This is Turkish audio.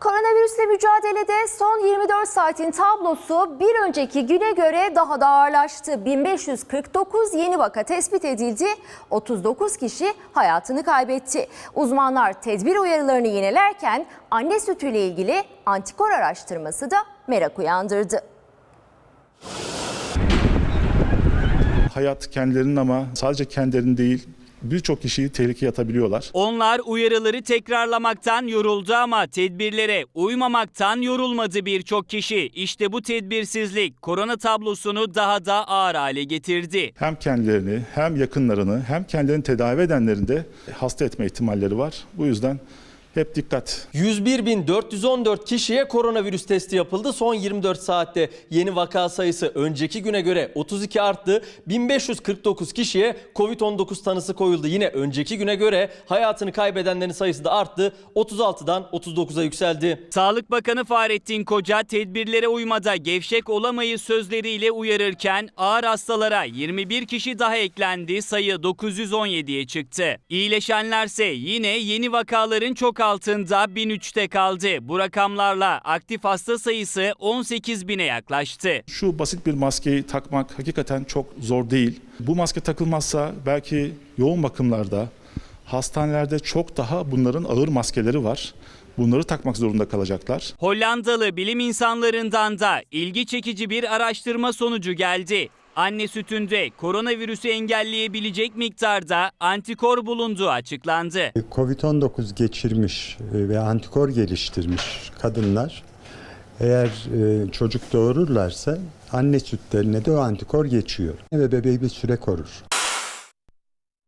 Koronavirüsle mücadelede son 24 saatin tablosu bir önceki güne göre daha da ağırlaştı. 1549 yeni vaka tespit edildi. 39 kişi hayatını kaybetti. Uzmanlar tedbir uyarılarını yinelerken anne sütüyle ilgili antikor araştırması da merak uyandırdı. Hayat kendilerinin ama sadece kendilerinin değil birçok kişiyi tehlikeye atabiliyorlar. Onlar uyarıları tekrarlamaktan yoruldu ama tedbirlere uymamaktan yorulmadı birçok kişi. İşte bu tedbirsizlik korona tablosunu daha da ağır hale getirdi. Hem kendilerini hem yakınlarını hem kendilerini tedavi edenlerin de hasta etme ihtimalleri var. Bu yüzden hep dikkat. 101.414 kişiye koronavirüs testi yapıldı. Son 24 saatte yeni vaka sayısı önceki güne göre 32 arttı. 1549 kişiye Covid-19 tanısı koyuldu. Yine önceki güne göre hayatını kaybedenlerin sayısı da arttı. 36'dan 39'a yükseldi. Sağlık Bakanı Fahrettin Koca tedbirlere uymada gevşek olamayız sözleriyle uyarırken ağır hastalara 21 kişi daha eklendi sayı 917'ye çıktı. İyileşenlerse yine yeni vakaların çok altında 1003'te kaldı. Bu rakamlarla aktif hasta sayısı 18 bine yaklaştı. Şu basit bir maskeyi takmak hakikaten çok zor değil. Bu maske takılmazsa belki yoğun bakımlarda, hastanelerde çok daha bunların ağır maskeleri var. Bunları takmak zorunda kalacaklar. Hollandalı bilim insanlarından da ilgi çekici bir araştırma sonucu geldi. Anne sütünde koronavirüsü engelleyebilecek miktarda antikor bulunduğu açıklandı. Covid-19 geçirmiş e, ve antikor geliştirmiş kadınlar eğer e, çocuk doğururlarsa anne sütlerine de o antikor geçiyor ve bebeği bir süre korur.